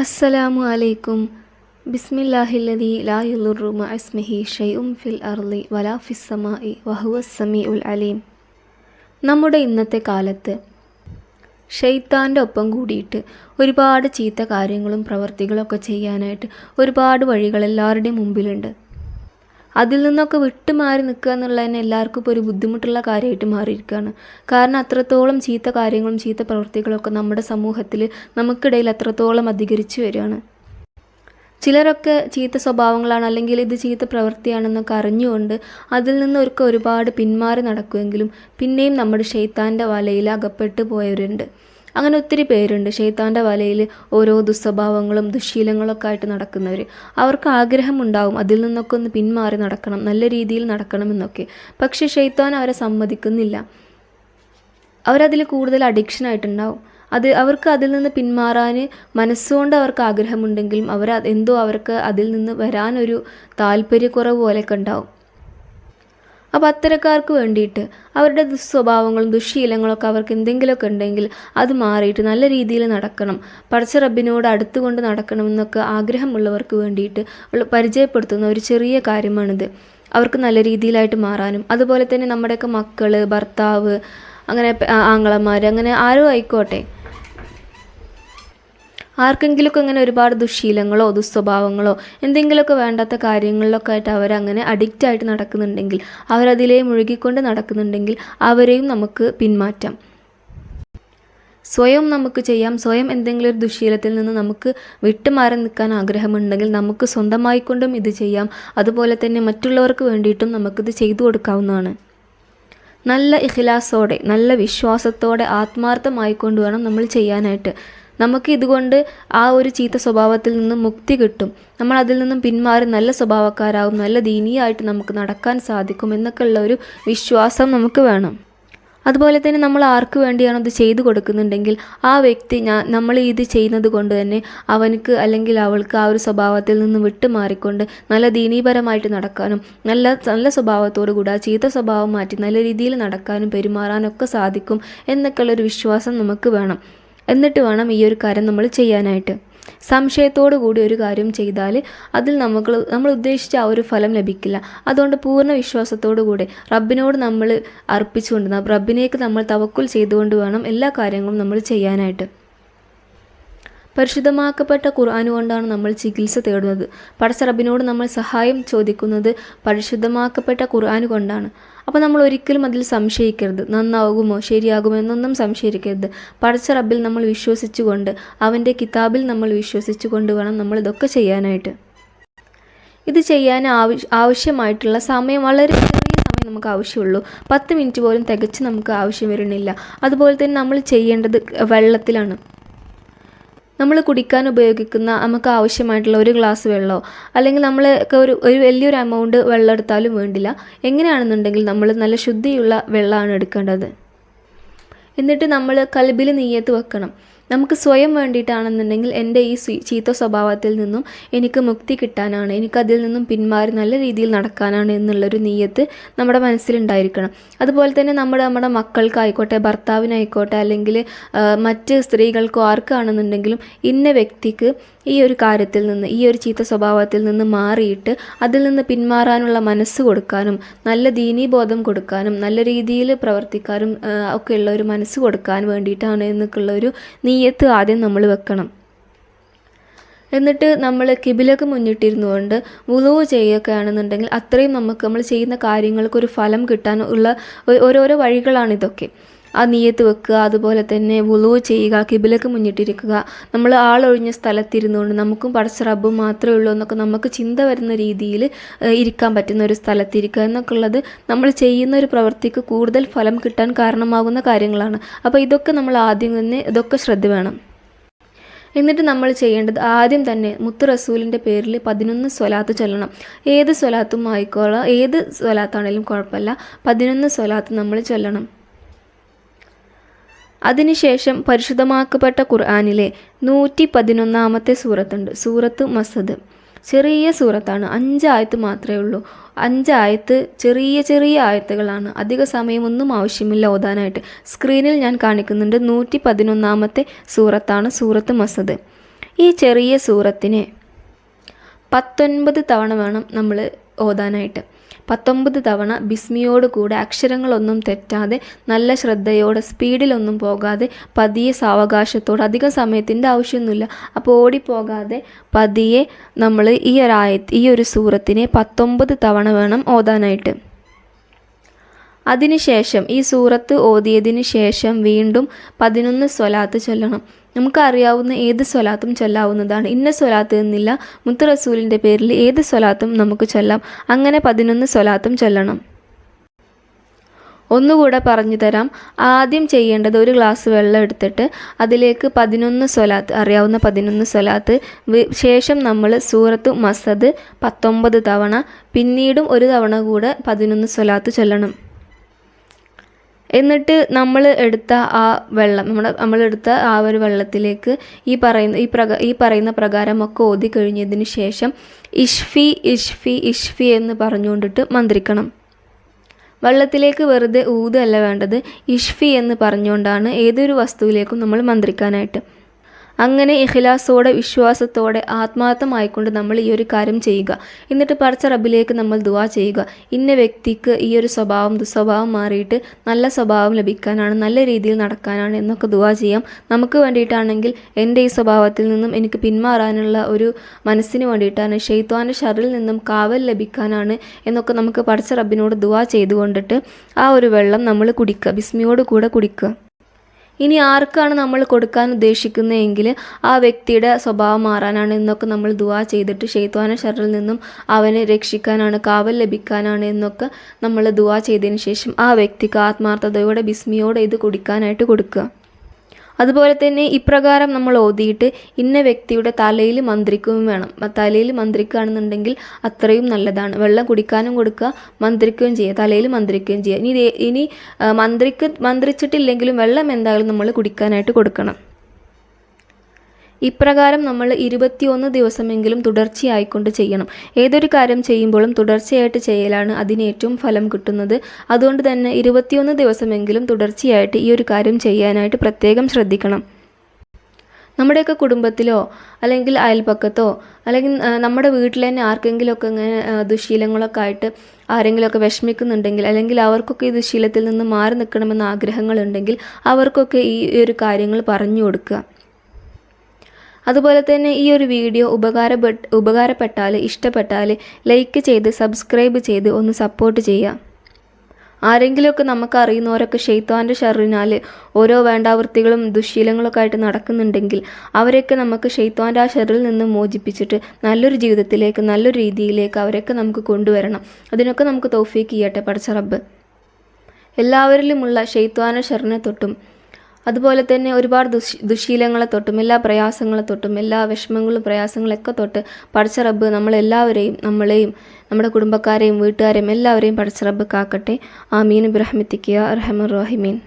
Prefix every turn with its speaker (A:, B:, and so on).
A: അസ്സലാമു അലൈക്കും. ബിസ്മില്ലാഹില്ലതി ലാ അസ്മിഹി ഷെയ്ഉം ഫിൽ അർളി വലാ ഫിസ് സമാഇ വഹുവ സമീഉൽ അലീം. നമ്മുടെ ഇന്നത്തെ കാലത്ത് ഷെയ്ത്താന്റെ ഒപ്പം കൂടിയിട്ട് ഒരുപാട് ചീത്ത കാര്യങ്ങളും പ്രവർത്തികളൊക്കെ ചെയ്യാനായിട്ട് ഒരുപാട് വഴികൾ എല്ലാവരുടെയും മുമ്പിലുണ്ട്. അതിൽ നിന്നൊക്കെ വിട്ടുമാറി നിൽക്കുക എന്നുള്ളത് തന്നെ എല്ലാവർക്കും ഇപ്പോൾ ഒരു ബുദ്ധിമുട്ടുള്ള കാര്യമായിട്ട് മാറിയിരിക്കുകയാണ്. കാരണം അത്രത്തോളം ചീത്ത കാര്യങ്ങളും ചീത്ത പ്രവൃത്തികളൊക്കെ നമ്മുടെ സമൂഹത്തിൽ നമുക്കിടയിൽ അത്രത്തോളം അധികരിച്ചു വരികയാണ്. ചിലരൊക്കെ ചീത്ത സ്വഭാവങ്ങളാണ് അല്ലെങ്കിൽ ഇത് ചീത്ത പ്രവൃത്തിയാണെന്നൊക്കെ അറിഞ്ഞുകൊണ്ട് അതിൽ നിന്നൊക്കെ ഒരുപാട് പിന്മാറി നടക്കുമെങ്കിലും പിന്നെയും നമ്മുടെ ഷെയ്ത്താന്റെ വലയിൽ അകപ്പെട്ടു പോയവരുണ്ട്. അങ്ങനെ ഒത്തിരി പേരുണ്ട്. ഷെയ്ത്താന്റെ വലയിൽ ഓരോ ദുസ്വഭാവങ്ങളും ദുശീലങ്ങളൊക്കെ ആയിട്ട് നടക്കുന്നവർ അവർക്ക് ആഗ്രഹമുണ്ടാവും അതിൽ നിന്നൊക്കെ ഒന്ന് പിന്മാറി നടക്കണം നല്ല രീതിയിൽ നടക്കണമെന്നൊക്കെ പക്ഷേ ഷെയ്ത്താൻ അവരെ സമ്മതിക്കുന്നില്ല. അവരതിൽ കൂടുതൽ അഡിക്ഷൻ ആയിട്ടുണ്ടാവും. അത് അവർക്ക് അതിൽ നിന്ന് പിന്മാറാൻ മനസ്സുകൊണ്ട് അവർക്ക് ആഗ്രഹമുണ്ടെങ്കിലും അവർ എന്തോ അവർക്ക് അതിൽ നിന്ന് വരാനൊരു താല്പര്യക്കുറവ് പോലെയൊക്കെ ഉണ്ടാവും. അപ്പോൾ അത്തരക്കാർക്ക് വേണ്ടിയിട്ട് അവരുടെ ദുസ്വഭാവങ്ങളും ദുശ്ശീലങ്ങളൊക്കെ അവർക്ക് എന്തെങ്കിലുമൊക്കെ ഉണ്ടെങ്കിൽ അത് മാറിയിട്ട് നല്ല രീതിയിൽ നടക്കണം. പടച്ച റബ്ബിനോട് അടുത്തുകൊണ്ട് നടക്കണമെന്നൊക്കെ ആഗ്രഹമുള്ളവർക്ക് വേണ്ടിയിട്ട് പരിചയപ്പെടുത്തുന്ന ഒരു ചെറിയ കാര്യമാണിത്. അവർക്ക് നല്ല രീതിയിലായിട്ട് മാറാനും അതുപോലെ തന്നെ നമ്മുടെയൊക്കെ മക്കൾ ഭർത്താവ് അങ്ങനെ ആങ്ങളമാർ അങ്ങനെ ആരും ആയിക്കോട്ടെ. ആർക്കെങ്കിലുമൊക്കെ ഇങ്ങനെ ഒരുപാട് ദുശീലങ്ങളോ ദുസ്വഭാവങ്ങളോ എന്തെങ്കിലുമൊക്കെ വേണ്ടാത്ത കാര്യങ്ങളിലൊക്കെ ആയിട്ട് അവരങ്ങനെ അഡിക്റ്റ് ആയിട്ട് നടക്കുന്നുണ്ടെങ്കിൽ അവരതിലേ മുഴുകിക്കൊണ്ട് നടക്കുന്നുണ്ടെങ്കിൽ അവരെയും നമുക്ക് പിന്മാറ്റാം. സ്വയം നമുക്ക് ചെയ്യാം. സ്വയം എന്തെങ്കിലും ഒരു ദുശീലത്തിൽ നിന്ന് നമുക്ക് വിട്ടുമാറി നിൽക്കാൻ ആഗ്രഹമുണ്ടെങ്കിൽ നമുക്ക് സ്വന്തമായിക്കൊണ്ടും ഇത് ചെയ്യാം. അതുപോലെ തന്നെ മറ്റുള്ളവർക്ക് വേണ്ടിയിട്ടും നമുക്കിത് ചെയ്തു കൊടുക്കാവുന്നതാണ്. നല്ല ഇഖിലാസോടെ നല്ല വിശ്വാസത്തോടെ ആത്മാർത്ഥമായിക്കൊണ്ട് വേണം നമ്മൾ ചെയ്യാനായിട്ട്. നമുക്ക് ഇതുകൊണ്ട് ആ ഒരു ചീത്ത സ്വഭാവത്തിൽ നിന്നും മുക്തി കിട്ടും. നമ്മൾ അതിൽ നിന്നും പിന്മാറി നല്ല സ്വഭാവക്കാരാകും നല്ല ദീനിയായിട്ട് നമുക്ക് നടക്കാൻ സാധിക്കും എന്നൊക്കെ ഉള്ള ഒരു വിശ്വാസം നമുക്ക് വേണം. അതുപോലെ തന്നെ നമ്മൾ ആർക്ക് വേണ്ടിയാണോ ഇത് ചെയ്തു കൊടുക്കുന്നുണ്ടെങ്കിൽ ആ വ്യക്തി ഞാൻ നമ്മൾ ഇത് ചെയ്യുന്നത് കൊണ്ട് തന്നെ അവനക്ക് അല്ലെങ്കിൽ അവൾക്ക് ആ ഒരു സ്വഭാവത്തിൽ നിന്ന് വിട്ടുമാറിക്കൊണ്ട് നല്ല ദീനീപരമായിട്ട് നടക്കാനും നല്ല നല്ല സ്വഭാവത്തോടു കൂടാ ചീത്ത സ്വഭാവം മാറ്റി നല്ല രീതിയിൽ നടക്കാനും പെരുമാറാനൊക്കെ സാധിക്കും എന്നൊക്കെയുള്ളൊരു വിശ്വാസം നമുക്ക് വേണം. എന്നിട്ട് വേണം ഈ ഒരു കാര്യം നമ്മൾ ചെയ്യാനായിട്ട്. സംശയത്തോടു കൂടി ഒരു കാര്യം ചെയ്താൽ അതിൽ നമുക്ക് നമ്മൾ ഉദ്ദേശിച്ച ആ ഒരു ഫലം ലഭിക്കില്ല. അതുകൊണ്ട് പൂർണ വിശ്വാസത്തോടു കൂടി റബ്ബിനോട് നമ്മൾ അർപ്പിച്ചുകൊണ്ട് റബ്ബിനേക്ക് നമ്മൾ തവക്കുൽ ചെയ്തുകൊണ്ട് വേണം എല്ലാ കാര്യങ്ങളും നമ്മൾ ചെയ്യാനായിട്ട്. പരിശുദ്ധമാക്കപ്പെട്ട ഖുർആൻ കൊണ്ടാണ് നമ്മൾ ചികിത്സ തേടുന്നത്. പടച്ച റബ്ബിനോട് നമ്മൾ സഹായം ചോദിക്കുന്നത് പരിശുദ്ധമാക്കപ്പെട്ട ഖുർആൻ കൊണ്ടാണ്. അപ്പോൾ നമ്മൾ ഒരിക്കലും അതിൽ സംശയിക്കരുത്. നന്നാകുമോ ശരിയാകുമോ? എന്നൊന്നും സംശയിക്കരുത്. പടച്ച റബ്ബിൽ നമ്മൾ വിശ്വസിച്ചുകൊണ്ട് അവന്റെ കിതാബിൽ നമ്മൾ വിശ്വസിച്ചുകൊണ്ട് വേണം നമ്മൾ ഇതൊക്കെ ചെയ്യാനായിട്ട്. ഇത് ചെയ്യാൻ ആവശ്യ ആവശ്യമായിട്ടുള്ള സമയം വളരെ ചെറിയ സമയം നമുക്ക് ആവശ്യമുള്ളൂ. പത്ത് മിനിറ്റ് പോലും തികച്ച് നമുക്ക് ആവശ്യം വരുന്നില്ല. അതുപോലെ തന്നെ നമ്മൾ ചെയ്യേണ്ടത് വെള്ളത്തിലാണ്. നമ്മൾ കുടിക്കാൻ ഉപയോഗിക്കുന്ന നമുക്ക് ആവശ്യമായിട്ടുള്ള ഒരു ഗ്ലാസ് വെള്ളമോ അല്ലെങ്കിൽ നമ്മൾ ഒരു ഒരു വലിയൊരു എമൗണ്ട് വെള്ളം എടുത്താലും വേണ്ടില്ല. എങ്ങനെയാണെന്നുണ്ടെങ്കിൽ നമ്മൾ നല്ല ശുദ്ധിയുള്ള വെള്ളമാണ് എടുക്കേണ്ടത്. എന്നിട്ട് നമ്മൾ കൽബിൽ നെയ്യത്ത് വെക്കണം. നമുക്ക് സ്വയം വേണ്ടിയിട്ടാണെന്നുണ്ടെങ്കിൽ എന്റെ ഈ ചീത്ത സ്വഭാവത്തിൽ നിന്നും എനിക്ക് മുക്തി കിട്ടാനാണ് എനിക്കതിൽ നിന്നും പിന്മാറി നല്ല രീതിയിൽ നടക്കാനാണ് എന്നുള്ളൊരു നീയത്ത് നമ്മുടെ മനസ്സിലുണ്ടായിരിക്കണം. അതുപോലെ തന്നെ നമ്മുടെ നമ്മുടെ മക്കൾക്കായിക്കോട്ടെ ഭർത്താവിനായിക്കോട്ടെ അല്ലെങ്കിൽ മറ്റ് സ്ത്രീകൾക്കോ ആർക്കാണെന്നുണ്ടെങ്കിലും ഇന്ന വ്യക്തിക്ക് ഈ ഒരു കാര്യത്തിൽ നിന്ന് ഈ ഒരു ചീത്ത സ്വഭാവത്തിൽ നിന്ന് മാറിയിട്ട് അതിൽ നിന്ന് പിന്മാറാനുള്ള മനസ്സ് കൊടുക്കാനും നല്ല ദീനീബോധം കൊടുക്കാനും നല്ല രീതിയിൽ പ്രവർത്തിക്കാനും ഒക്കെയുള്ള ഒരു മനസ്സ് കൊടുക്കാൻ വേണ്ടിയിട്ടാണ് എന്നൊക്കെയുള്ള ഒരു നീയത്ത് ആദ്യം നമ്മൾ വെക്കണം. എന്നിട്ട് നമ്മൾ കിബിലക്ക് മുന്നിട്ടിരുന്നുകൊണ്ട് വുളുവ് ചെയ്യുകയാണെന്നുണ്ടെങ്കിൽ അത്രയും നമുക്ക് നമ്മൾ ചെയ്യുന്ന കാര്യങ്ങൾക്ക് ഒരു ഫലം കിട്ടാൻ ഉള്ള ഓരോരോ വഴികളാണ് ഇതൊക്കെ. ആ നീയത്ത് വെക്കുക അതുപോലെ തന്നെ വുളുവ് ചെയ്യുക കിബിലക്ക് മുന്നിട്ടിരിക്കുക. നമ്മൾ ആളൊഴിഞ്ഞ സ്ഥലത്തിരുന്നുകൊണ്ട് നമുക്കും പടച്ച റബ്ബ് മാത്രമേ ഉള്ളൂ എന്നൊക്കെ നമുക്ക് ചിന്ത വരുന്ന രീതിയിൽ ഇരിക്കാൻ പറ്റുന്ന ഒരു സ്ഥലത്തിരിക്കുക എന്നൊക്കെ ഉള്ളത് നമ്മൾ ചെയ്യുന്ന ഒരു പ്രവൃത്തിക്ക് കൂടുതൽ ഫലം കിട്ടാൻ കാരണമാകുന്ന കാര്യങ്ങളാണ്. അപ്പോൾ ഇതൊക്കെ നമ്മൾ ആദ്യം തന്നെ ഇതൊക്കെ ശ്രദ്ധ വേണം. എന്നിട്ട് നമ്മൾ ചെയ്യേണ്ടത് ആദ്യം തന്നെ മുത്തു റസൂലിന്റെ പേരിൽ പതിനൊന്ന് സ്വലാത്ത് ചൊല്ലണം. ഏത് സ്വലാത്തും ആയിക്കോളാം ഏത് സ്വലാത്താണെങ്കിലും കുഴപ്പമില്ല. പതിനൊന്ന് സ്വലാത്ത് നമ്മൾ ചൊല്ലണം. അതിനുശേഷം പരിശുദ്ധമാക്കപ്പെട്ട ഖുർആാനിലെ നൂറ്റി പതിനൊന്നാമത്തെ സൂറത്തുണ്ട്. സൂറത്ത് മസദ് ചെറിയ സൂറത്താണ്. അഞ്ച് ആയത്ത് മാത്രമേ ഉള്ളൂ. അഞ്ച് ആയത്ത് ചെറിയ ചെറിയ ആയത്തുകളാണ്. അധിക സമയമൊന്നും ആവശ്യമില്ല ഓതാനായിട്ട്. സ്ക്രീനിൽ ഞാൻ കാണിക്കുന്നുണ്ട് നൂറ്റി പതിനൊന്നാമത്തെ സൂറത്താണ് സൂറത്ത് മസദ് ഈ ചെറിയ സൂറത്തിനെ പത്തൊൻപത് തവണ വേണം നമ്മൾ ഓതാനായിട്ട്. പത്തൊമ്പത് തവണ ബിസ്മിയോട് കൂടെ അക്ഷരങ്ങളൊന്നും തെറ്റാതെ നല്ല ശ്രദ്ധയോടെ സ്പീഡിലൊന്നും പോകാതെ പതിയെ സാവകാശത്തോടെ അധികം സമയത്തിന്റെ ആവശ്യമൊന്നുമില്ല. അപ്പോൾ ഓടിപ്പോകാതെ പതിയെ നമ്മൾ ഈ ഒരു ആയത്ത് ഈ ഒരു സൂറത്തിനെ പത്തൊമ്പത് തവണ വേണം ഓതാനായിട്ട്. അതിനുശേഷം ഈ സൂറത്ത് ഓതിയതിന് ശേഷം വീണ്ടും പതിനൊന്ന് സ്വലാത്ത് ചൊല്ലണം. നമുക്കറിയാവുന്ന ഏത് സ്വലാത്തും ചൊല്ലാവുന്നതാണ്. ഇന്ന സ്വലാത്ത് എന്നില്ല മുത്ത് റസൂലിന്റെ പേരിൽ ഏത് സ്വലാത്തും നമുക്ക് ചൊല്ലാം. അങ്ങനെ പതിനൊന്ന് സ്വലാത്തും ചൊല്ലണം. ഒന്നുകൂടെ പറഞ്ഞു തരാം. ആദ്യം ചെയ്യേണ്ടത് ഒരു ഗ്ലാസ് വെള്ളം എടുത്തിട്ട് അതിലേക്ക് പതിനൊന്ന് സ്വലാത്ത് അറിയാവുന്ന പതിനൊന്ന് സ്വലാത്ത്. ശേഷം നമ്മൾ സൂറത്ത് മസദ് പത്തൊമ്പത് തവണ പിന്നീടും ഒരു തവണ കൂടെ പതിനൊന്ന് സ്വലാത്ത് ചൊല്ലണം. എന്നിട്ട് നമ്മൾ എടുത്ത ആ വെള്ളം നമ്മുടെ നമ്മളെടുത്ത ആ ഒരു വെള്ളത്തിലേക്ക് ഈ പറയുന്ന ഈ പ്രക ഈ പറയുന്ന പ്രകാരമൊക്കെ ഓതി കഴിഞ്ഞതിന് ശേഷം ഇഷ്ഫി ഇഷ്ഫി ഇഷ്ഫി എന്ന് പറഞ്ഞുകൊണ്ടിട്ട് മന്ത്രിക്കണം. വെള്ളത്തിലേക്ക് വെറുതെ ഊതല്ല വേണ്ടത് ഇഷ്ഫി എന്ന് പറഞ്ഞുകൊണ്ടാണ് ഏതൊരു വസ്തുവിലേക്കും നമ്മൾ മന്ത്രിക്കാനായിട്ട്. അങ്ങനെ ഇഖിലാസോടെ വിശ്വാസത്തോടെ ആത്മാർത്ഥമായിക്കൊണ്ട് നമ്മൾ ഈ ഒരു കാര്യം ചെയ്യുക. എന്നിട്ട് പടച്ച റബ്ബിലേക്ക് നമ്മൾ ദുവാ ചെയ്യുക. ഇന്ന വ്യക്തിക്ക് ഈ ഒരു സ്വഭാവം ദുസ്വഭാവം മാറിയിട്ട് നല്ല സ്വഭാവം ലഭിക്കാനാണ് നല്ല രീതിയിൽ നടക്കാനാണ് എന്നൊക്കെ ദുവാ ചെയ്യാം. നമുക്ക് വേണ്ടിയിട്ടാണെങ്കിൽ എന്റെ ഈ സ്വഭാവത്തിൽ നിന്നും എനിക്ക് പിന്മാറാനുള്ള ഒരു മനസ്സിന് വേണ്ടിയിട്ടാണ് ഷെയ്ത്വാന്റെ ഷറിൽ നിന്നും കാവൽ ലഭിക്കാനാണ് എന്നൊക്കെ നമുക്ക് പടച്ച റബ്ബിനോട് ദുവാ ചെയ്തുകൊണ്ടിട്ട് ആ ഒരു വെള്ളം നമ്മൾ കുടിക്കുക ബിസ്മിയോട് കൂടെ കുടിക്കുക. ഇനി ആർക്കാണ് നമ്മൾ കൊടുക്കാൻ ഉദ്ദേശിക്കുന്നതെങ്കിൽ ആ വ്യക്തിയുടെ സ്വഭാവം മാറാനാണ് എന്നൊക്കെ നമ്മൾ ദുവാ ചെയ്തിട്ട് ഷെയ്ത്വാന ഷറിൽ നിന്നും അവനെ രക്ഷിക്കാനാണ് കാവൽ ലഭിക്കാനാണ് എന്നൊക്കെ നമ്മൾ ദുവാ ചെയ്തതിന് ശേഷം ആ വ്യക്തിക്ക് ആത്മാർത്ഥതയോടെ ബിസ്മിയോടെ ഇത് കുടിക്കാനായിട്ട് കൊടുക്കുക. അതുപോലെ തന്നെ ഇപ്രകാരം നമ്മൾ ഓതിയിട്ട് ഇന്ന വ്യക്തിയുടെ തലയിൽ മന്ത്രിക്കുകയും വേണം. തലയിൽ മന്ത്രിക്കുകയാണെന്നുണ്ടെങ്കിൽ അത്രയും നല്ലതാണ്. വെള്ളം കുടിക്കാനും കൊടുക്കുക മന്ത്രിക്കുകയും ചെയ്യുക തലയിൽ മന്ത്രിക്കുകയും ചെയ്യുക. ഇനി ഇനി മന്ത്രിക്ക് മന്ത്രിച്ചിട്ടില്ലെങ്കിലും വെള്ളം എന്തായാലും നമ്മൾ കുടിക്കാനായിട്ട് കൊടുക്കണം. ഇപ്രകാരം നമ്മൾ ഇരുപത്തിയൊന്ന് ദിവസമെങ്കിലും തുടർച്ചയായിക്കൊണ്ട് ചെയ്യണം. ഏതൊരു കാര്യം ചെയ്യുമ്പോഴും തുടർച്ചയായിട്ട് ചെയ്യലാണ് അതിന് ഏറ്റവും ഫലം കിട്ടുന്നത്. അതുകൊണ്ട് തന്നെ ഇരുപത്തിയൊന്ന് ദിവസമെങ്കിലും തുടർച്ചയായിട്ട് ഈ ഒരു കാര്യം ചെയ്യാനായിട്ട് പ്രത്യേകം ശ്രദ്ധിക്കണം. നമ്മുടെയൊക്കെ കുടുംബത്തിലോ അല്ലെങ്കിൽ അയൽപ്പക്കത്തോ അല്ലെങ്കിൽ നമ്മുടെ വീട്ടിൽ തന്നെ ആർക്കെങ്കിലുമൊക്കെ ഇങ്ങനെ ദുശീലങ്ങളൊക്കെ ആയിട്ട് ആരെങ്കിലുമൊക്കെ വിഷമിക്കുന്നുണ്ടെങ്കിൽ അല്ലെങ്കിൽ അവർക്കൊക്കെ ഈ ദുശീലത്തിൽ നിന്ന് മാറി നിൽക്കണമെന്ന് ആഗ്രഹങ്ങളുണ്ടെങ്കിൽ അവർക്കൊക്കെ ഈ ഒരു കാര്യങ്ങൾ പറഞ്ഞു കൊടുക്കുക. അതുപോലെ തന്നെ ഈ ഒരു വീഡിയോ ഉപകാരപ്പെട്ട് ഉപകാരപ്പെട്ടാൽ ഇഷ്ടപ്പെട്ടാൽ ലൈക്ക് ചെയ്ത് സബ്സ്ക്രൈബ് ചെയ്ത് ഒന്ന് സപ്പോർട്ട് ചെയ്യുക ആരെങ്കിലുമൊക്കെ നമുക്ക് അറിയുന്നവരൊക്കെ ഷെയ്ത്താന്റെ ഷറിനാൽ ഓരോ വേണ്ടാവൃത്തികളും ദുശീലങ്ങളൊക്കെ ആയിട്ട് നടക്കുന്നുണ്ടെങ്കിൽ അവരെയൊക്കെ നമുക്ക് ഷെയ്ത്താന്റെ ആ ഷെറിൽ നിന്ന് മോചിപ്പിച്ചിട്ട് നല്ലൊരു ജീവിതത്തിലേക്ക് നല്ലൊരു രീതിയിലേക്ക് അവരെയൊക്കെ നമുക്ക് കൊണ്ടുവരണം. അതിനൊക്കെ നമുക്ക് തൗഫീക്ക് ചെയ്യട്ടെ പടച്ച റബ്ബ്. എല്ലാവരിലുമുള്ള ഷെയ്ത്വാന ഷെറിനെ തൊട്ടും അതുപോലെ തന്നെ ഒരുപാട് ദുശ് ദുശീലങ്ങളെ തൊട്ടും എല്ലാ പ്രയാസങ്ങളെ തൊട്ടും എല്ലാ വിഷമങ്ങളും പ്രയാസങ്ങളൊക്കെ തൊട്ട് പഠിച്ച റബ്ബ് നമ്മളെല്ലാവരെയും നമ്മളെയും നമ്മുടെ കുടുംബക്കാരെയും വീട്ടുകാരെയും എല്ലാവരെയും പഠിച്ച റബ്ബ് കാക്കട്ടെ. ആമീൻ. മീൻ ബ്രഹ്മിത്തിക്കുക റഹിമീൻ.